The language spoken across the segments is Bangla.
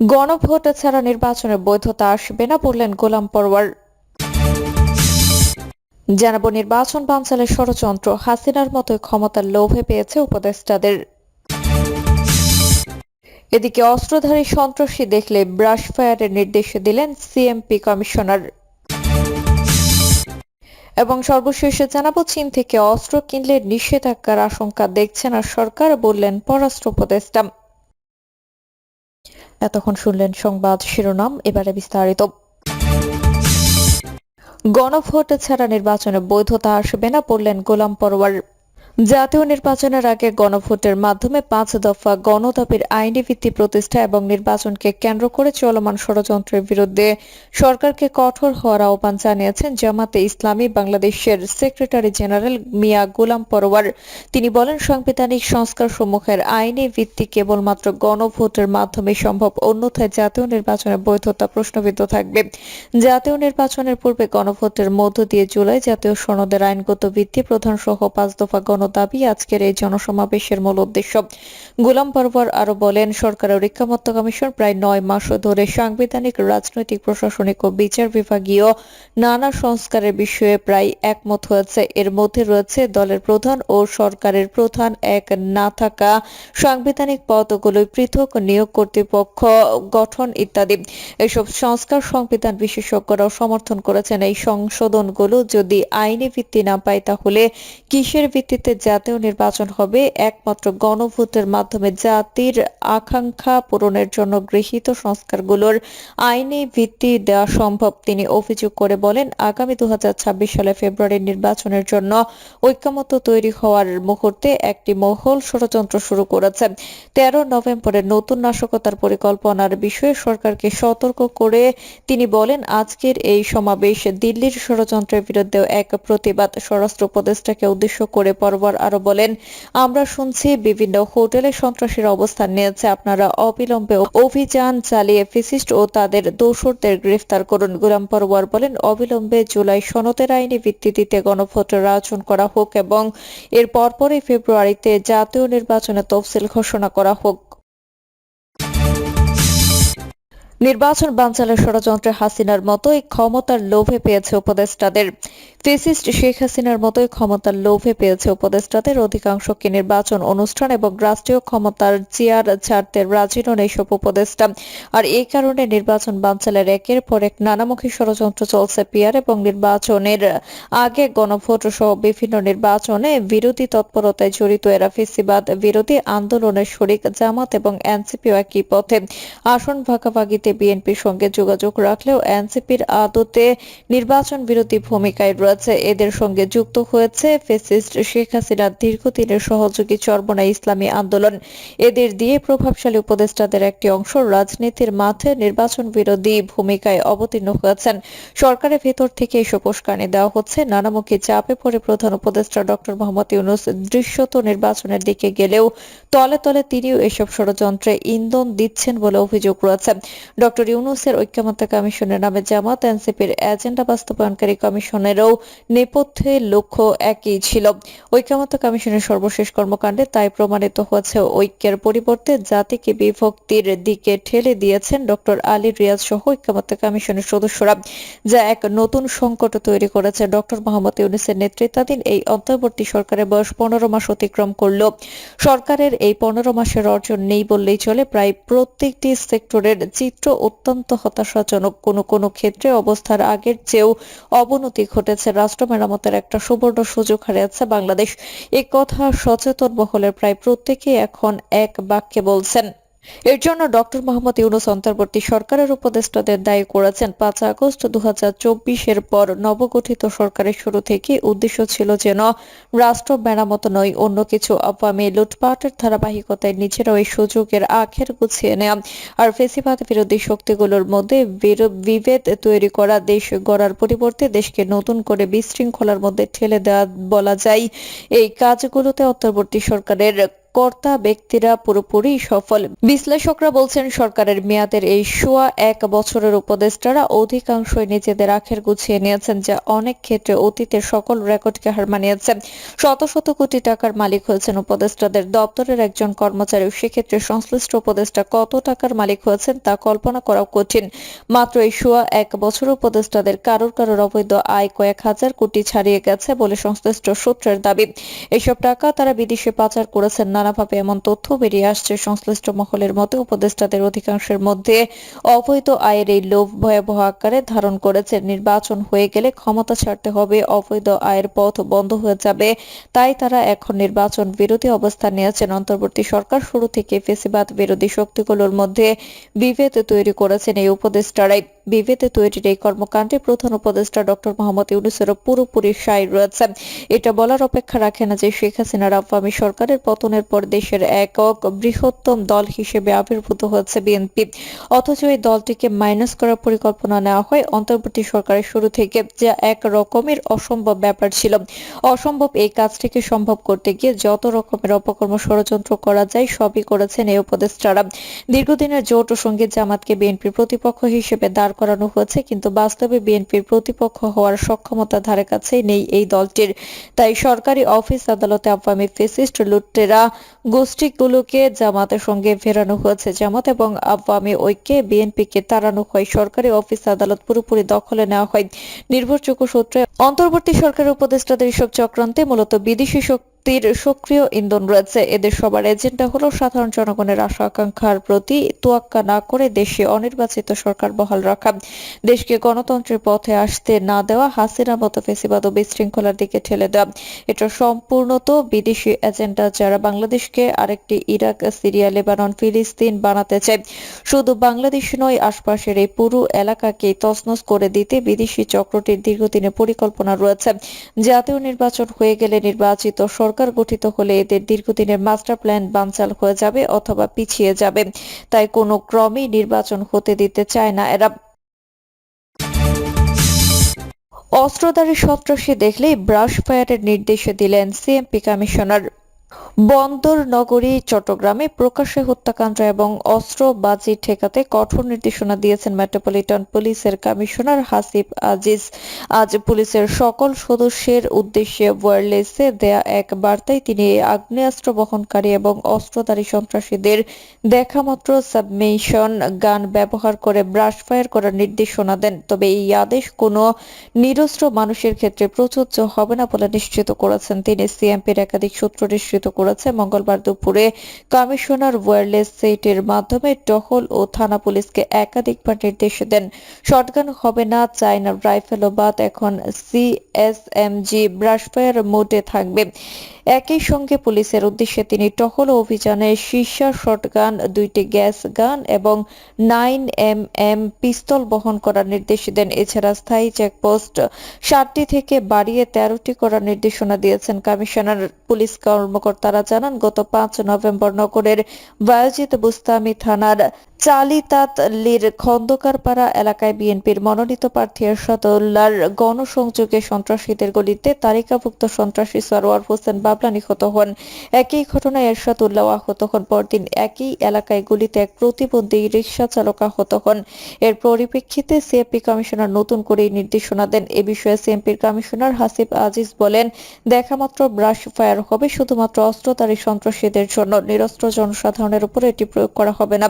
গণভোট ছাড়া নির্বাচনের বৈধতা আসবে না বললেন গোলাম পরওয়ার। জানাব, নির্বাচন বানচালের ষড়যন্ত্র, হাসিনার মতো ক্ষমতার লোভে পেয়েছে উপদেষ্টাদের। এদিকে অস্ত্রধারী সন্ত্রাসী দেখলে ব্রাশ ফায়ারের নির্দেশ দিলেন সিএমপি কমিশনার। এবং সর্বশেষে জানাব, চীন থেকে অস্ত্র কিনলে নিষেধাজ্ঞার আশঙ্কা দেখছে না সরকার বললেন পররাষ্ট্র উপদেষ্টা। এতক্ষণ শুনলেন সংবাদ শিরোনাম, এবারে বিস্তারিত। গণভোট ছাড়া নির্বাচনে বৈধতা আসবে না বললেন গোলাম পরওয়ার জাতীয় নির্বাচনের আগে গণভোটের মাধ্যমে পাঁচ দফা গণদাবির আইনি ভিত্তি প্রতিষ্ঠা এবং নির্বাচনকে কেন্দ্র করে চলমান ষড়যন্ত্রের বিরুদ্ধে সরকারকে কঠোর হওয়ার আহ্বান জানিয়েছেন জামাতে ইসলামী বাংলাদেশের সেক্রেটারি জেনারেল মিয়া গোলাম পরওয়ার তিনি বলেন, সাংবিধানিক সংস্কার সমূহের আইনি ভিত্তি কেবলমাত্র গণভোটের মাধ্যমে সম্ভব, অন্যথায় জাতীয় নির্বাচনের বৈধতা প্রশ্নবিদ্ধ থাকবে। জাতীয় নির্বাচনের পূর্বে গণভোটের মধ্য দিয়ে জুলাই জাতীয় সনদের আইনগত ভিত্তি প্রধান সহ পাঁচ দফা গণদাবি আজকের এই জনসমাবেশের মূল উদ্দেশ্য। গোলাম পরওয়ার আরও বলেন, সরকারের ঐক্যমত্য কমিশন প্রায় নয় মাস ধরে সাংবিধানিক, রাজনৈতিক, প্রশাসনিক ও বিচার বিভাগীয় নানা সংস্কারের বিষয়ে প্রায় একমত হয়েছে। এর মধ্যে রয়েছে দলের প্রধান ও সরকারের প্রধান এক না থাকা সাংবিধানিক পদগুলোই পৃথক নিয়োগ কর্তৃপক্ষ গঠন ইত্যাদি। এসব সংস্কার সংবিধান বিশেষজ্ঞরাও সমর্থন করেছেন। এই সংশোধনগুলো যদি আইনি ভিত্তি না পায়, তাহলে কিসের ভিত্তিতে জাতীয় নির্বাচন হবে একমাত্র গণভোটের মাধ্যমে। জাতির আকাঙ্ক্ষা পূরণের জন্য গৃহীত সংস্কারগুলোর আইনি ভিত্তি দেওয়া সম্ভব, তিনি অভিযোগ করে বলেন, আগামী দু সালে ফেব্রুয়ারির নির্বাচনের জন্য ঐক্যমত্য তৈরি হওয়ার মুহূর্তে একটি মহল ষড়যন্ত্র শুরু করেছে। তেরো নভেম্বরে নতুন নাশকতার পরিকল্পনার বিষয়ে সরকারকে সতর্ক করে তিনি বলেন, আজকের এই সমাবেশ দিল্লির ষড়যন্ত্রের বিরুদ্ধেও এক প্রতিবাদ। স্বরাষ্ট্র উপদেষ্টাকে উদ্দেশ্য করে পরবর আরও বলেন, আমরা শুনছি বিভিন্ন হোটেলে সন্ত্রাসীর অবস্থান নিয়েছে। আপনারা অবিলম্বে অভিযান চালিয়ে ফিসিস্ট ও তাদের দোসরদের গ্রেফতার করুন। গোলাম পরওয়ার বলেন, অবিলম্বে জুলাই সনদের আইনি ভিত্তিতে গণভোটের আয়োজন করা হোক এবং এর পরপরই ফেব্রুয়ারিতে জাতীয় নির্বাচনের তফসিল ঘোষণা করা হোক। নির্বাচন বানচালের ষড়যন্ত্রে হাসিনার মতোই ক্ষমতার লোভে পেয়েছে উপদেষ্টাদের। ফেসিস্ট শেখ হাসিনার মতোই ক্ষমতার লোভে পেয়েছে উপদেষ্টাদের অধিকাংশকে নির্বাচন অনুষ্ঠান এবং রাষ্ট্রীয় ক্ষমতার চেয়ার ছাড়তে রাজি নন এইসব উপদেষ্টা। আর এই কারণে নির্বাচন বানচালের একের পর এক নানামুখী ষড়যন্ত্র চলছে পিয়ার এবং নির্বাচনের আগে গণভোট সহ বিভিন্ন নির্বাচনে বিরোধী তৎপরতায় জড়িত এরা ফেসিবাদ বিরোধী আন্দোলনের শরিক জামাত এবং এনসিপিও একই পথে। আসন ভাগাভাগিতে বিএনপির সঙ্গে যোগাযোগ রাখলেও এনসিপির আদতে নির্বাচন বিরোধী ভূমিকায় রয়েছে এদের সঙ্গে যুক্ত হয়েছে ফেসিস্ট শেখ হাসিনার দীর্ঘদিনের সহযোগী চরমনা ইসলামী আন্দোলন। এদের দিয়ে প্রভাবশালী উপদেষ্টাদের একটি অংশ রাজনীতির মাঠে নির্বাচন বিরোধী ভূমিকায় অবতীর্ণ হয়েছেন। সরকারের ভেতর থেকে এসব উস্কানি দেওয়া হচ্ছে। নানামুখী চাপে পড়ে প্রধান উপদেষ্টা ডক্টর মোহাম্মদ ইউনুস দৃশ্যত নির্বাচনের দিকে গেলেও তলে তলে তিনিও এসব ষড়যন্ত্রে ইন্ধন দিচ্ছেন বলে অভিযোগ রয়েছে। ডক্টর ইউনুসের ঐক্যমত্য কমিশনের নামে জামাত, এনসিপির এজেন্ডা বাস্তবায়নকারী কমিশনেরও নেপথ্যে লক্ষ্য একই ছিল। ঐক্যমত্য কমিশনের সর্বশেষ কর্মকাণ্ডে তাই প্রমাণিত হয়েছে ঐক্যের পরিবর্তে জাতিকে বিভক্তির দিকে ঠেলে দিয়েছেন ডক্টর আলী রিয়াজ সহ ঐক্যমত্য কমিশনের সদস্যরা, যা এক নতুন সংকট তৈরি করেছে। ডক্টর মোহাম্মদ নেতৃত্বাধীন এই অন্তর্বর্তী সরকারের বয়স পনেরো মাস অতিক্রম করল। সরকারের এই পনেরো মাসের অর্জন নেই বললেই চলে। প্রায় প্রত্যেকটি সেক্টরের চিত্র অত্যন্ত হতাশাজনক। কোনো কোনো ক্ষেত্রে অবস্থার আগের চেয়েও অবনতি ঘটেছে। রাষ্ট্র মেরামতের একটা সুবর্ণ সুযোগ হারিয়েছে বাংলাদেশ। এ কথা সচেতন মহলের প্রায় প্রত্যেকেই এখন এক বাক্যে বলছেন। এর জন্য ডক্টর মোহাম্মদ ইউনুস অন্তর্বর্তী সরকারের উপদেষ্টাদের দায়ী করেছেন পাঁচ আগস্ট দু এর পর নবগঠিত সরকারের শুরু থেকে উদ্দেশ্য ছিল যেন রাষ্ট্র মেরামত নয়, অন্য কিছু। আওয়ামী লুটপাটের ধারাবাহিকতায় নিজেরাও এই সুযোগের আখের গুছিয়ে নেওয়া আর ফেসিবাদ বিরোধী শক্তিগুলোর মধ্যে বিভেদ তৈরি করা, দেশ গড়ার পরিবর্তে দেশকে নতুন করে বিশৃঙ্খলার মধ্যে ঠেলে দেওয়া বলা যায়। এই কাজগুলোতে অন্তর্বর্তী সরকারের কর্তা ব্যক্তিরা পুরোপুরি সফল। বিশ্লেষকরা বলছেন, সরকারের মেয়াদের এই সোয়া এক বছরের উপদেষ্টারা অধিকাংশই নিজেদের আখের গুছিয়ে নিয়েছেন, যা অনেক ক্ষেত্রে অতীতের সকল রেকর্ডকে হার মানিয়েছে। শত শত কোটি টাকার মালিক হয়েছেন উপদেষ্টাদের দপ্তরের একজন কর্মচারী, সেক্ষেত্রে সংশ্লিষ্ট উপদেষ্টা কত টাকার মালিক হয়েছেন তা কল্পনা করা কঠিন। মাত্র এই সোয়া এক বছর উপদেষ্টাদের কারোর কারোর অবৈধ আয় কয়েক হাজার কোটি ছাড়িয়ে গেছে বলে সংশ্লিষ্ট সূত্রের দাবি। এসব টাকা তারা বিদেশে পাচার করেছেন নানাভাবে এমন তথ্য বেরিয়ে আসছে। সংশ্লিষ্ট মহলের মতে উপদেষ্টাদের অধিকাংশের মধ্যে অবৈধ আয়ের এই লোভ ভয়াবহ আকারে ধারণ করেছে। নির্বাচন হয়ে গেলে ক্ষমতা ছাড়তে হবে, অবৈধ আয়ের পথ বন্ধ হয়ে যাবে। তাই তারা এখন নির্বাচন বিরোধী অবস্থান নিয়েছেন। অন্তর্বর্তী সরকার শুরু থেকে ফেসিবাদ বিরোধী শক্তিগুলোর মধ্যে বিভেদ তৈরি করেছেন এই উপদেষ্টারাই। বিভেদ তৈরির এই কর্মকাণ্ডে প্রধান উপদেষ্টা ডক্টর মোহাম্মদ ইউনুসেরও পুরোপুরি সায় রয়েছে। এটা বলার অপেক্ষা রাখে না যে শেখ হাসিনার আওয়ামী সরকারের পতনের পর দেশের একক বৃহত্তম দল হিসেবে আবির্ভূত হয়েছে বিএনপি। অথচ এই দলটিকে মাইনাস করার পরিকল্পনা নেওয়া হয় অন্তর্বর্তী সরকারের শুরু থেকে, যা এক রকমের অসম্ভব ব্যাপার ছিল। অসম্ভব এই কাজটিকে সম্ভব করতে গিয়ে যত রকমের অপকর্ম ষড়যন্ত্র করা যায়, সবই করেছেন এই উপদেষ্টারা। দীর্ঘদিনের জোট ও সঙ্গী জামাতকে বিএনপির প্রতিপক্ষ হিসেবে দাঁড় করানো হয়েছে, কিন্তু বাস্তবে বিএনপির প্রতিপক্ষ হওয়ার সক্ষমতা ধারে কাছেই নেই এই দলটির। তাই সরকারি অফিস আদালতে আওয়ামী ফেসিস্ট লুটেরা গোষ্ঠীগুলোকে জামাতের সঙ্গে ফেরানো হয়েছে। জামাত এবং আওয়ামী ঐক্যে বিএনপিকে তাড়ানো হয়, সরকারি অফিস আদালত পুরোপুরি দখলে নেওয়া হয়। নির্ভরযোগ্য সূত্রে অন্তর্বর্তী সরকারের উপদেষ্টাদের এসব চক্রান্তে মূলত বিদেশি শক্তির সক্রিয় ইন্ধন রয়েছে। এদের সবার এজেন্ডা হলো সাধারণ জনগণের আশা আকাঙ্ক্ষার প্রতি তোয়াক্কা না করে দেশে অনির্বাচিত সরকার বহাল রাখা। দেশকে গণতন্ত্রের পথে আসতে না দেওয়া, হাসিনার মতো ফেসিবাদ ও বিশৃঙ্খলার দিকে ঠেলে দেওয়া। এটা সম্পূর্ণত বিদেশি এজেন্ডা যারা বাংলাদেশকে আরেকটি ইরাক, সিরিয়া, লেবানন, ফিলিস্তিন বানাতে চায়। শুধু বাংলাদেশ নয়, আশপাশের এই পুরো এলাকাকে তছনছ করে দিতে বিদেশি চক্রটির দীর্ঘদিনের পরিকল্পনা রয়েছে। জাতীয় নির্বাচন হয়ে গেলে নির্বাচিত সরকার গঠিত হলে এদের দীর্ঘদিনের মাস্টার প্ল্যান বানচাল হয়ে যাবে অথবা পিছিয়ে যাবে। তাই কোনো ক্রমেই নির্বাচন হতে দিতে চায় না এরা। অস্ত্রধারী সন্ত্রাসী দেখলেই ব্রাশ ফায়ারের নির্দেশ দিলেন সিএমপি কমিশনার। বন্দর নগরী চট্টগ্রামে প্রকাশ্যে হত্যাকাণ্ড এবং অস্ত্রবাজি ঠেকাতে কঠোর নির্দেশনা দিয়েছেন মেট্রোপলিটন পুলিশের কমিশনার হাসিব আজিজ। আজ পুলিশের সকল সদস্যের উদ্দেশ্যে ওয়্যারলেসে দেয়া এক বার্তায় তিনি আগ্নেয়াস্ত্র বহনকারী এবং অস্ত্রধারী সন্ত্রাসীদের দেখামাত্র সাবমেশন গান ব্যবহার করে ব্রাশ ফায়ার করার নির্দেশনা দেন। তবে এই আদেশ কোনো নিরস্ত্র মানুষের ক্ষেত্রে প্রযোজ্য হবে না বলে নিশ্চিত করেছেন তিনি। সিএমপির একাধিক সূত্র নিশ্চিত করেছে মঙ্গলবার দুপুরে কমিশনার ওয়্যারলেস সেটের মাধ্যমে টহল ও থানা পুলিশকে একাধিকবার নির্দেশ দেন। শটগান হবে না চাইনা রাইফেল ও বাদ এখন সিএসএমজি ব্রাশফায়ার মোডে থাকবে। একই সঙ্গে পুলিশের উদ্দেশ্যে তিনি টহল অভিযানে সীসা শটগান, দুইটি গ্যাস গান এবং নাইন এম এম পিস্তল বহন করার নির্দেশ দেন। এছাড়া স্থায়ী চেকপোস্ট সাতটি থেকে বাড়িয়ে তেরোটি করার নির্দেশনা দিয়েছেন কমিশনার। পুলিশ কর্মকর্তারা জানান, গত পাঁচ নভেম্বর নগরের বায়োজিৎ বুস্তামি থানার চালিতাতলির খন্দকারপাড়া এলাকায় বিএনপির মনোনীত প্রার্থী এরশাদুল্লাহর গণসংযোগে সন্ত্রাসীদের গলিতে তালিকাভুক্ত সন্ত্রাসী সরোয়ার হোসেন বাবলা নিহত হন। একই ঘটনায় এরশাদুল্লাহ আহত হন, পরদিন একই এলাকায় গুলিতে এক প্রতিবন্ধী রিক্সা চালক আহত হন। এর পরিপ্রেক্ষিতে সিএমপি কমিশনার নতুন করে নির্দেশনা দেন। এ বিষয়ে সিএমপির কমিশনার হাসিব আজিজ বলেন দেখামাত্র ব্রাশ ফায়ার হবে, শুধুমাত্র অস্ত্রধারী সন্ত্রাসীদের জন্য নিরস্ত্র জনসাধারণের উপর এটি প্রয়োগ করা হবে না।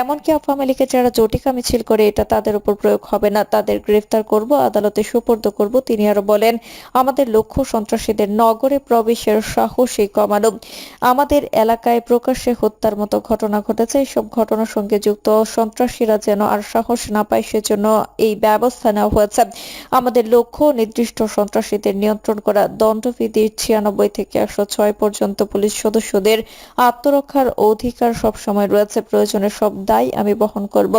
এমনকি আওয়ামী লীগের যারা জটিকা মিছিল করে, এটা তাদের উপর প্রয়োগ হবে না। তাদের গ্রেফতার করব, আদালতে সুপর্দ করব, তিনি আরও বলেন, আমাদের লক্ষ্য সন্ত্রাসীদের নগরে প্রবেশের সাহসী কমানো। আমাদের এলাকায় প্রকাশ্যে হত্যার মতো ঘটনা ঘটেছে। এইসব ঘটনার সঙ্গে যুক্ত সন্ত্রাসীরা যেন আর সাহস না পায়, সেজন্য এই ব্যবস্থা নেওয়া হয়েছে। আমাদের লক্ষ্য নির্দিষ্ট সন্ত্রাসীদের নিয়ন্ত্রণ করা। দণ্ডবিধি ছিয়ানব্বই থেকে একশো ছয় পর্যন্ত পুলিশ সদস্যদের আত্মরক্ষার অধিকার সবসময় রয়েছে। প্রয়োজনে সব দায় আমি বহন করব।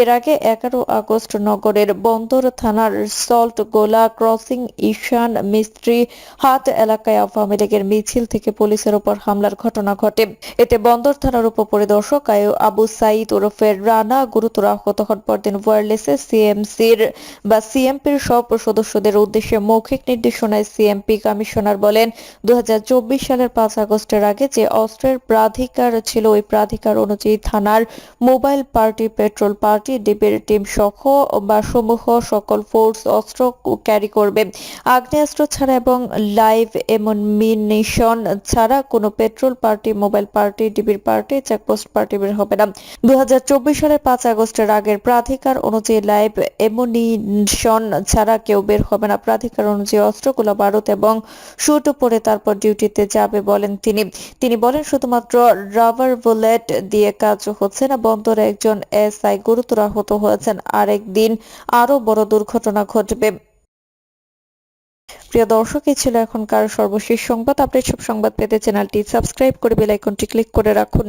এর আগে এগারো আগস্ট নগরের বন্দর থানার সল্ট গোলা ক্রসিং ঈশান মিস্ত্রি হাট এলাকায় আওয়ামী লীগের মিছিল থেকে পুলিশের উপর হামলার ঘটনা ঘটে। এতে বন্দর থানার উপপরিদর্শক আয়ু আবু সাইদ ওরফের রানা গুরুতর আহত হন। পরদিন ওয়্যারলেসে সিএমসির বা সিএমপির সব সদস্যদের উদ্দেশ্যে মৌখিক নির্দেশনায় সিএমপি কমিশনার বলেন দু হাজার চব্বিশ সালের পাঁচ আগস্টের আগে যে অস্ত্রের প্রাধিকার ছিল, ওই প্রাধিকার অনুযায়ী থানার মোবাইল পার্টি, পেট্রোল পার্টি ডিবির টিম সহ বা সমূহ সকল ফোর্স অস্ত্র ক্যারি করবে। আগ্নেয়াস্ত্র ছাড়া এবং লাইভ এমনমিনেশন ছাড়া কোনো পেট্রোল পার্টি, মোবাইল পার্টি ডিবির পার্টি, চেকপোস্ট পার্টি বের হবে না। দু হাজার চব্বিশ সালের পাঁচ আগস্টের আগের প্রাধিকার অনুযায়ী লাইভ এমনিশন ছাড়া কেউ বের হবে না। প্রাধিকার অনুযায়ী অস্ত্রগুলো বারুদ এবং শুট পরে তারপর ডিউটিতে যাবে বলেন তিনি তিনি বলেন, শুধুমাত্র রাবার বুলেট দিয়ে কাজ হচ্ছে না, বন্দরে একজন এসআই গুরুতর আহত হয়েছেন। আরেকদিন আরও বড় দুর্ঘটনা ঘটবে। প্রিয় দর্শক, এই ছিল এখনকার সর্বশেষ সংবাদ। আপনি সব সংবাদ পেতে চ্যানেলটি সাবস্ক্রাইব করে বেল আইকনটি ক্লিক করে রাখুন।